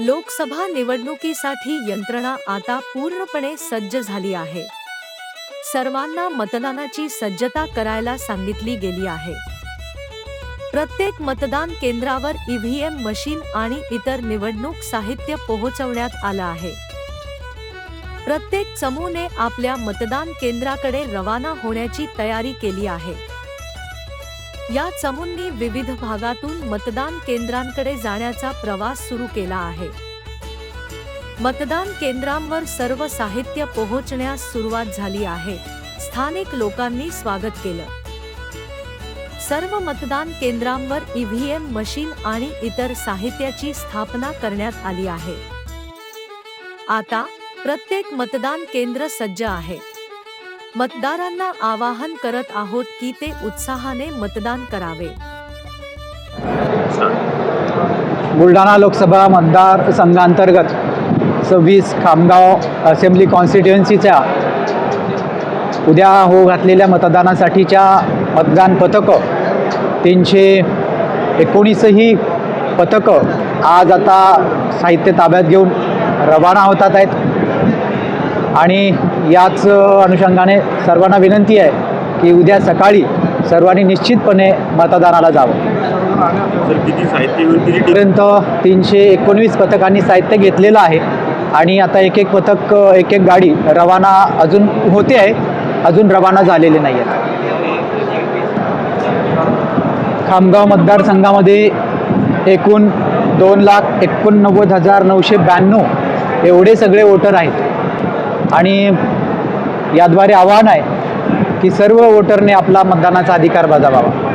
लोकसभा निवडणुकीसाठी यंत्रणा आता पूर्णपणे सज्ज झाली आहे. सर्वांना मतदानाची सज्जता करायला सांगितली गेली आहे. प्रत्येक मतदान केंद्रावर ईव्हीएम मशीन आणि इतर निवडणूक साहित्य पोहोचवण्यात आलं आहे. प्रत्येक चमूने आपल्या मतदान केंद्राकडे रवाना होण्याची तयारी केली आहे. या चमूंनी विविध भागातून मतदान केंद्रांकडे जाण्याचा प्रवास सुरू केला आहे. मतदान केंद्रांवर सर्व साहित्य पोहोचण्यास सुरुवात झाली आहे. स्थानिक लोकांनी स्वागत केलं. सर्व मतदान केंद्रांवर ईव्हीएम मशीन आणि इतर साहित्याची स्थापना करण्यात आली आहे. आता प्रत्येक मतदान केंद्र सज्ज आहे. मतदारांना आवाहन करत आहोत की ते उत्साहाने मतदान करावे. बुलढाणा लोकसभा मतदार संघांतर्गत सव्वीस खामगाव असेंब्ली कॉन्स्टिट्युएन्सीच्या उद्या हो घातलेल्या मतदानासाठीच्या मतदान पथकं तीनशे एकोणीसही पथकं आज आता साहित्य ताब्यात घेऊन रवाना होतात आहेत. आणि याच अनुषंगाने सर्वांना विनंती आहे की उद्या सकाळी सर्वांनी निश्चितपणे मतदानाला जावं. पर्यंत तीनशे एकोणवीस पथकांनी साहित्य घेतलेलं आहे आणि आता एक एक पथक एक एक गाडी रवाना अजून होते आहे अजून रवाना झालेले नाही आहेत. खामगाव मतदारसंघामध्ये एकूण दोन लाख एकोणनव्वद हजार नऊशे ब्याण्णव एवढे सगळे वोटर आहेत. आणि याद्वारे आव्हान आहे की सर्व वोटरने आपला मतदानाचा अधिकार बजावावा.